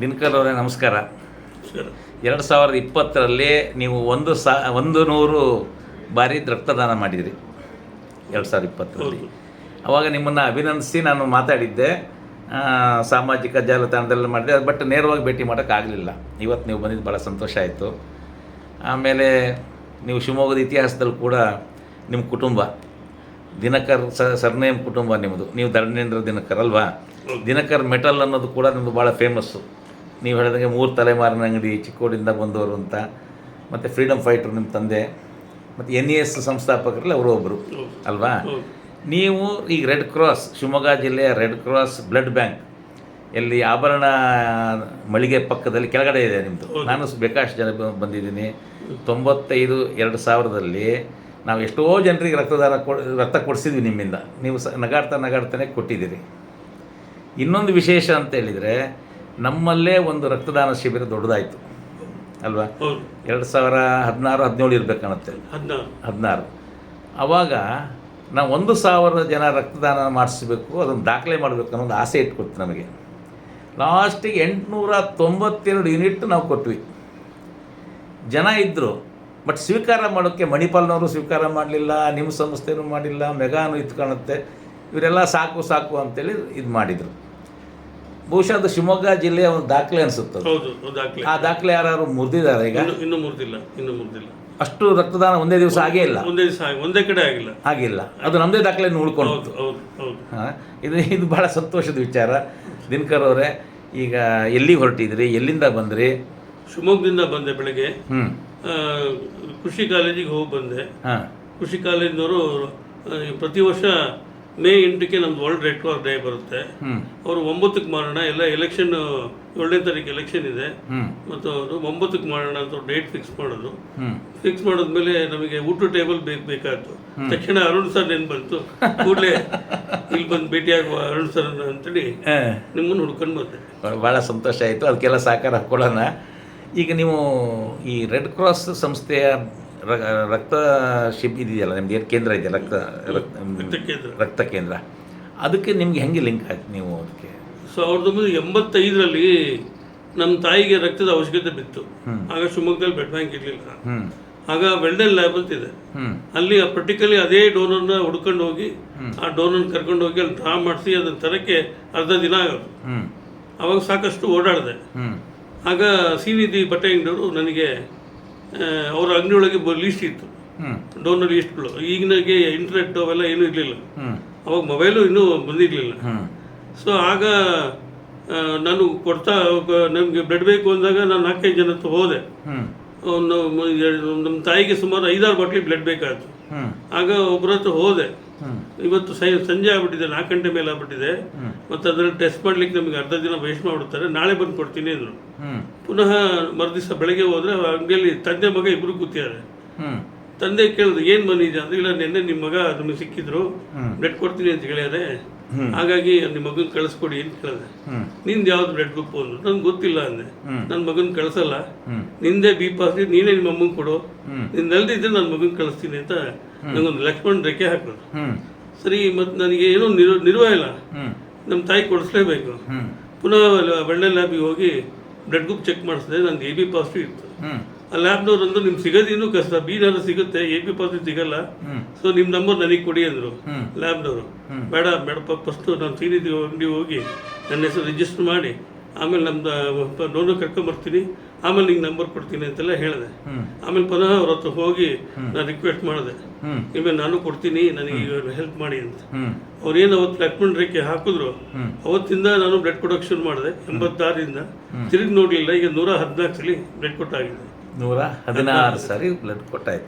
ದಿನಕರ್ ಅವರೇ ನಮಸ್ಕಾರ. ಎರಡು ಸಾವಿರದ ಇಪ್ಪತ್ತರಲ್ಲಿ ನೀವು ಒಂದು ಸಾ ಒಂದು ನೂರು ಬಾರಿ ರಕ್ತದಾನ ಮಾಡಿದಿರಿ. ಎರಡು ಸಾವಿರದ ಇಪ್ಪತ್ತರಲ್ಲಿ. ಅವಾಗ ನಿಮ್ಮನ್ನು ಅಭಿನಂದಿಸಿ ನಾನು ಮಾತಾಡಿದ್ದೆ. ಸಾಮಾಜಿಕ ಜಾಲತಾಣದಲ್ಲಿ ಮಾಡಿದೆ. ಬಟ್ ನೇರವಾಗಿ ಭೇಟಿ ಮಾಡೋಕ್ಕಾಗಲಿಲ್ಲ. ಇವತ್ತು ನೀವು ಬಂದಿದ್ದು ಭಾಳ ಸಂತೋಷ ಆಯಿತು. ಆಮೇಲೆ ನೀವು ಶಿವಮೊಗ್ಗದ ಇತಿಹಾಸದಲ್ಲಿ ಕೂಡ ನಿಮ್ಮ ಕುಟುಂಬ ದಿನಕರ್ ಸ ಸರ್ನೇಮ್ ಕುಟುಂಬ ನಿಮ್ಮದು. ನೀವು ಧರ್ಮೇಂದ್ರ ದಿನಕರ್ ಅಲ್ವಾ? ದಿನಕರ್ ಮೆಟಲ್ ಅನ್ನೋದು ಕೂಡ ನಿಮ್ಮದು ಭಾಳ ಫೇಮಸ್ಸು ನೀವು ಹೇಳಿದಂಗೆ ಮೂರು ತಲೆಮಾರಿನ ಅಂಗಡಿ ಚಿಕ್ಕೋಡಿಂದ ಬಂದವರು ಅಂತ ಮತ್ತು ಫ್ರೀಡಮ್ ಫೈಟರ್ ನಿಮ್ಮ ತಂದೆ ಮತ್ತು ಎನ್ ಇ ಎಸ್ ಸಂಸ್ಥಾಪಕರಲ್ಲಿ ಅವರು ಒಬ್ಬರು ಅಲ್ವಾ? ನೀವು ಈಗ ರೆಡ್ ಕ್ರಾಸ್ ಶಿವಮೊಗ್ಗ ಜಿಲ್ಲೆಯ ರೆಡ್ ಕ್ರಾಸ್ ಬ್ಲಡ್ ಬ್ಯಾಂಕ್ ಎಲ್ಲಿ ಆಭರಣ ಮಳಿಗೆ ಪಕ್ಕದಲ್ಲಿ ಕೆಳಗಡೆ ಇದೆ ನಿಮ್ಮದು. ನಾನು ಬೇಕಾಷ್ಟು ಜನ ಬಂದಿದ್ದೀನಿ. ತೊಂಬತ್ತೈದು ಎರಡು ಸಾವಿರದಲ್ಲಿ ನಾವು ಎಷ್ಟೋ ಜನರಿಗೆ ರಕ್ತದಾನ ಕೊ ರಕ್ತ ಕೊಡಿಸಿದ್ವಿ ನಿಮ್ಮಿಂದ. ನೀವು ಸ ನಗಾಡ್ತಾ ನಗಾಡ್ತಾನೆ ಕೊಟ್ಟಿದ್ದೀರಿ. ಇನ್ನೊಂದು ವಿಶೇಷ ಅಂತ ಹೇಳಿದರೆ ನಮ್ಮಲ್ಲೇ ಒಂದು ರಕ್ತದಾನ ಶಿಬಿರ ದೊಡ್ಡದಾಯಿತು. ಅಲ್ವಾ? ಎರಡು ಸಾವಿರ ಹದಿನಾರು ಹದಿನೇಳು ಇರಬೇಕು ಕಾಣುತ್ತೆ. ಹದಿನಾರು. ಆವಾಗ ನಾವು ಒಂದು ಸಾವಿರ ಜನ ರಕ್ತದಾನ ಮಾಡಿಸ್ಬೇಕು ಅದನ್ನು ದಾಖಲೆ ಮಾಡಬೇಕು ಅನ್ನೋ ಆಸೆ ಇಟ್ಕೊಡ್ತು ನಮಗೆ. ಲಾಸ್ಟಿಗೆ ಎಂಟುನೂರ ತೊಂಬತ್ತೆರಡು ಯೂನಿಟ್ ನಾವು ಕೊಟ್ವಿ. ಜನ ಇದ್ದರು ಬಟ್ ಸ್ವೀಕಾರ ಮಾಡೋಕ್ಕೆ ಮಣಿಪಾಲ್ನವರು ಸ್ವೀಕಾರ ಮಾಡಲಿಲ್ಲ ನಿಮ್ಮ ಸಂಸ್ಥೆನೂ ಮಾಡಿಲ್ಲ ಮೆಗಾನು ಇತ್ತು ಕಾಣುತ್ತೆ. ಇವರೆಲ್ಲ ಸಾಕು ಸಾಕು ಅಂತೇಳಿ ಇದು ಮಾಡಿದರು. ಬಹುಶಃ ಅದು ಶಿವಮೊಗ್ಗ ಜಿಲ್ಲೆಯ ಒಂದು ದಾಖಲೆ ಅನಿಸುತ್ತೆ ಹೌದು ದಾಖಲೆ. ಆ ದಾಖಲೆ ಯಾರು ಮುರಿದಿದ್ದಾರೆ ಈಗ? ಇನ್ನು ಇನ್ನು ಮುರಿದಿಲ್ಲ ಇನ್ನು ಮುರಿದಿಲ್ಲ. ಅಷ್ಟು ರಕ್ತದಾನ ಒಂದೇ ದಿವಸ ಆಗೇ ಇಲ್ಲ ಒಂದೇ ದಿವಸ ಆಗಿ- ಒಂದೇ ಕಡೆ ಆಗಿಲ್ಲ. ಆಗಿಲ್ಲ. ಅದು ನಮ್ಮದೇ ದಾಖಲೆ ಉಳ್ಕೊಂಡು ಹೌದು ಹೌದು ಹೌದು. ಹಾಂ ಇದು ಇದು ಭಾಳ ಸಂತೋಷದ ವಿಚಾರ. ದಿನಕರ್ ಅವರೇ ಈಗ ಎಲ್ಲಿಗೆ ಹೊರಟಿದ್ರಿ? ಎಲ್ಲಿಂದ ಬಂದ್ರಿ? ಶಿವಮೊಗ್ಗದಿಂದ ಬಂದೆ ಬೆಳಗ್ಗೆ. ಹ್ಞೂ ಆ, ಕೃಷಿ ಕಾಲೇಜಿಗೆ ಹೋಗಿ ಬಂದೆ. ಹಾಂ. ಕೃಷಿ ಕಾಲೇಜಿನವರು ಆ, ಪ್ರತಿ ವರ್ಷ ಮೇ ಎಂಟಕ್ಕೆ ನಮ್ದು ವರ್ಲ್ಡ್ ರೆಡ್ ಕ್ರಾಸ್ ಡೇ ಬರುತ್ತೆ. ಅವರು ಒಂಬತ್ತಕ್ಕೆ ಮಾಡೋಣ ಎಲ್ಲ ಎಲೆಕ್ಷನ್ ಏಳನೇ ತಾರೀಕು ಎಲೆಕ್ಷನ್ ಇದೆ. ಮತ್ತು ಅವರು ಒಂಬತ್ತಕ್ಕೆ ಮಾಡೋಣ ಅಂತ ಡೇಟ್ ಫಿಕ್ಸ್ ಮಾಡೋದು ಹ್ಞೂ ಫಿಕ್ಸ್ ಮಾಡಿದ್ಮೇಲೆ ನಮಗೆ ಊಟ ಟೇಬಲ್ ಬೇಕು ಬೇಕಾಯ್ತು. ತಕ್ಷಣ ಅರುಣ್ ಸರ್ ನೆನ್ ಬಂತು. ಕೂಡಲೇ ಇಲ್ಲಿ ಬಂದು ಭೇಟಿಯಾಗುವ ಅರುಣ್ ಸರ್ ಅಂತೇಳಿ ನಿಮ್ಮನ್ನು ಹುಡ್ಕೊಂಡು ಬಂದೆ. ಭಾಳ ಸಂತೋಷ ಆಯಿತು. ಅದಕ್ಕೆಲ್ಲ ಸಹಕಾರ ಕೊಡೋಣ. ಈಗ ನೀವು ಈ ರೆಡ್ ಕ್ರಾಸ್ ಸಂಸ್ಥೆಯ ರಕ್ತ ಶಿಬ್ ಇದೆಯಲ್ಲ ನಿಮ್ದು ಏನು ಕೇಂದ್ರ ಇದೆ? ರಕ್ತ ರಕ್ತ ಕೇಂದ್ರ. ರಕ್ತ ಕೇಂದ್ರ. ಅದಕ್ಕೆ ನಿಮ್ಗೆ ಹೆಂಗೆ ಲಿಂಕ್ ಆಯ್ತು ನೀವು ಅದಕ್ಕೆ? ಸಾವಿರದ ಒಂಬೈನೂರ ಎಂಬತ್ತೈದರಲ್ಲಿ ನಮ್ಮ ತಾಯಿಗೆ ರಕ್ತದ ಅವಶ್ಯಕತೆ ಬಿತ್ತು. ಆಗ ಶಿವಮೊಗ್ಗದಲ್ಲಿ ಬ್ಲಡ್ ಬ್ಯಾಂಕ್ ಇರಲಿಲ್ಲ. ಆಗ ವೆಲ್ಡನ್ ಲ್ಯಾಬ್ ಅಂತ ಇದೆ. ಆ ಅಲ್ಲಿ ಪರ್ಟಿಕ್ಯುಲರ್ಲಿ ಅದೇ ಡೋನರ್ನ ಹುಡ್ಕೊಂಡು ಹೋಗಿ ಆ ಡೋನರ್ನ ಕರ್ಕೊಂಡು ಹೋಗಿ ಅಲ್ಲಿ ಡ್ರಾ ಮಾಡಿಸಿ ಅದನ್ನು ತರಕ್ಕೆ ಅರ್ಧ ದಿನ ಆಗೋದು. ಅವಾಗ ಸಾಕಷ್ಟು ಓಡಾಡಿದೆ. ಆಗ ದಿ ಬಟ್ಟೆ ಅಂಗಡಿಯವರು ನನಗೆ ಅವರ ಅಂಗಡಿಯೊಳಗೆ ಲೀಸ್ಟ್ ಇತ್ತು. ಡೋನರ್ ಲೀಸ್ಟ್ಗಳು ಈಗಿನಾಗೆ ಇಂಟರ್ನೆಟ್ ಅವೆಲ್ಲ ಏನೂ ಇರಲಿಲ್ಲ. ಅವಾಗ ಮೊಬೈಲು ಇನ್ನೂ ಬಂದಿರಲಿಲ್ಲ. ಸೊ ಆಗ ನಾನು ಕೊಡ್ತಾ ನಮಗೆ ಬ್ಲಡ್ ಬೇಕು ಅಂದಾಗ ನಾನು ನಾಲ್ಕೈದು ಜನ ಹತ್ರ ಹೋದೆ. ಒಂದು ನಮ್ಮ ತಾಯಿಗೆ ಸುಮಾರು ಐದಾರು ಬಾಟ್ಲಿ ಬ್ಲಡ್ ಬೇಕಾಯ್ತು. ಆಗ ಒಬ್ಬರ ಹತ್ರ ಹೋದೆ. ಇವತ್ತು ಸೈ ಸಂಜೆ ಆಗ್ಬಿಟ್ಟಿದೆ ನಾಲ್ಕು ಗಂಟೆ ಮೇಲೆ ಆಗ್ಬಿಟ್ಟಿದೆ. ಮತ್ತು ಅದರಲ್ಲಿ ಟೆಸ್ಟ್ ಮಾಡ್ಲಿಕ್ಕೆ ನಮಗೆ ಅರ್ಧ ದಿನ ವೇಸ್ಟ್ ಮಾಡಿಬಿಡ್ತಾರೆ. ನಾಳೆ ಬಂದು ಕೊಡ್ತೀನಿ ಅಂದರು. ಪುನಃ ಮರುದಿವಸ ಬೆಳಗ್ಗೆ ಹೋದರೆ ಅಂಗಡಿಯಲ್ಲಿ ತಂದೆ ಮಗ ಇಬ್ಬರು ಕೂತಿದ್ದಾರೆ. ತಂದೆ ಕೇಳಿದ್ರು ಏನು ಇದೆ? ಅಂದ್ರೆ ಇಲ್ಲ ನಿನ್ನೆ ನಿಮ್ಮ ಮಗ ನಮಗೆ ಸಿಕ್ಕಿದ್ರು. ಬ್ಲಡ್ ಕೊಡ್ತೀನಿ ಅಂತ ಹೇಳ್ಯಾರೆ. ಹಾಗಾಗಿ ನಿಮ್ಮ ಮಗನ ಕಳಿಸ್ಕೊಡಿ ಅಂತ ಕೇಳಿದೆ. ನಿಂದು ಯಾವ್ದು ಬ್ಲಡ್ ಗ್ರೂಪ್ ಅಂದ್ರು. ನಂಗೆ ಗೊತ್ತಿಲ್ಲ ಅಂದೆ. ನನ್ನ ಮಗನ ಕಳಿಸಲ್ಲ. ನಿಂದೇ ಬಿ ಪಾಸ್ ನೀನೇ ನಿಮ್ಮ ಅಮ್ಮಂಗೆ ಕೊಡು. ನಿನ್ ನಲ್ದಿದ್ರೆ ನನ್ನ ಮಗನ ಕಳಿಸ್ತೀನಿ ಅಂತ ನಂಗೊಂದು ಲಕ್ಷ್ಮಣ್ ರೆಕ್ಕೆ ಹಾಕಿದ್ರು ಸರಿ ಮತ್ತು ನನಗೆ ಏನೋ ನಿರ್ವ ನಿರ್ವ ಇಲ್ಲ. ನಮ್ಮ ತಾಯಿ ಕೊಡಿಸ್ಲೇಬೇಕು. ಪುನಃ ಬೆಳ್ಳೆ ಲ್ಯಾಬಿಗೆ ಹೋಗಿ ಬ್ಲಡ್ ಗ್ರೂಪ್ ಚೆಕ್ ಮಾಡಿಸಿದೆ ನಂದು ಎ ಬಿ ಪಾಸಿಟಿವ್ ಇತ್ತು. ಆ ಲ್ಯಾಬ್ನವ್ರು ಅಂದ್ರು ನಿಮ್ಗೆ ಸಿಗೋದೇನು ಕಷ್ಟ. ಬೀನಾರು ಸಿಗುತ್ತೆ ಎ ಬಿ ಪಾಸಿಟಿವ್ ಸಿಗಲ್ಲ. ಸೊ ನಿಮ್ಮ ನಂಬರ್ ನನಗೆ ಕೊಡಿ ಅಂದರು. ಲ್ಯಾಬ್ನವರು. ಬೇಡ ಬೇಡಪ್ಪ ಫಸ್ಟು ನಾನು ಸೀನಿಧಿ ಅಂಗಡಿ ಹೋಗಿ ನನ್ನ ಹೆಸರು ರಿಜಿಸ್ಟರ್ ಮಾಡಿ. ಆಮೇಲೆ ನಮ್ದು ನೋಡು ಕರ್ಕೊಂಬರ್ತೀನಿ ಆಮೇಲೆ ನಿಂಗೆ ನಂಬರ್ ಕೊಡ್ತೀನಿ ಅಂತೆಲ್ಲ ಹೇಳಿದೆ. ಆಮೇಲೆ ಪುನಃ ಅವ್ರ ಹತ್ರ ಹೋಗಿ ನಾನು ರಿಕ್ವೆಸ್ಟ್ ಮಾಡಿದೆ. ಇಮೇಲೆ ನಾನು ಕೊಡ್ತೀನಿ ನನಗೆ ಹೆಲ್ಪ್ ಮಾಡಿ ಅಂತ. ಅವ್ರು ಅವ್ರೇನು ಅವತ್ತು ಲಕ್ಷ್ಮಣ್ ರೇಖೆ ಹಾಕಿದ್ರು ಅವತ್ತಿಂದ ನಾನು ಬ್ಲಡ್ ಕೊಡೋಕೆ ಶುರು ಮಾಡಿದೆ ಎಂಬತ್ತಾರರಿಂದ. ತಿರುಗಿ ನೋಡಲಿಲ್ಲ ಈಗ ನೂರ ಹದಿನಾಲ್ಕು ಸಲ ಬ್ಲಡ್ ಕೊಟ್ಟಾಗಿದೆ. ನೂರ ಹದಿನಾರು ಸಾರಿ ಬ್ಲಡ್ ಕೊಟ್ಟಾಯ್ತು.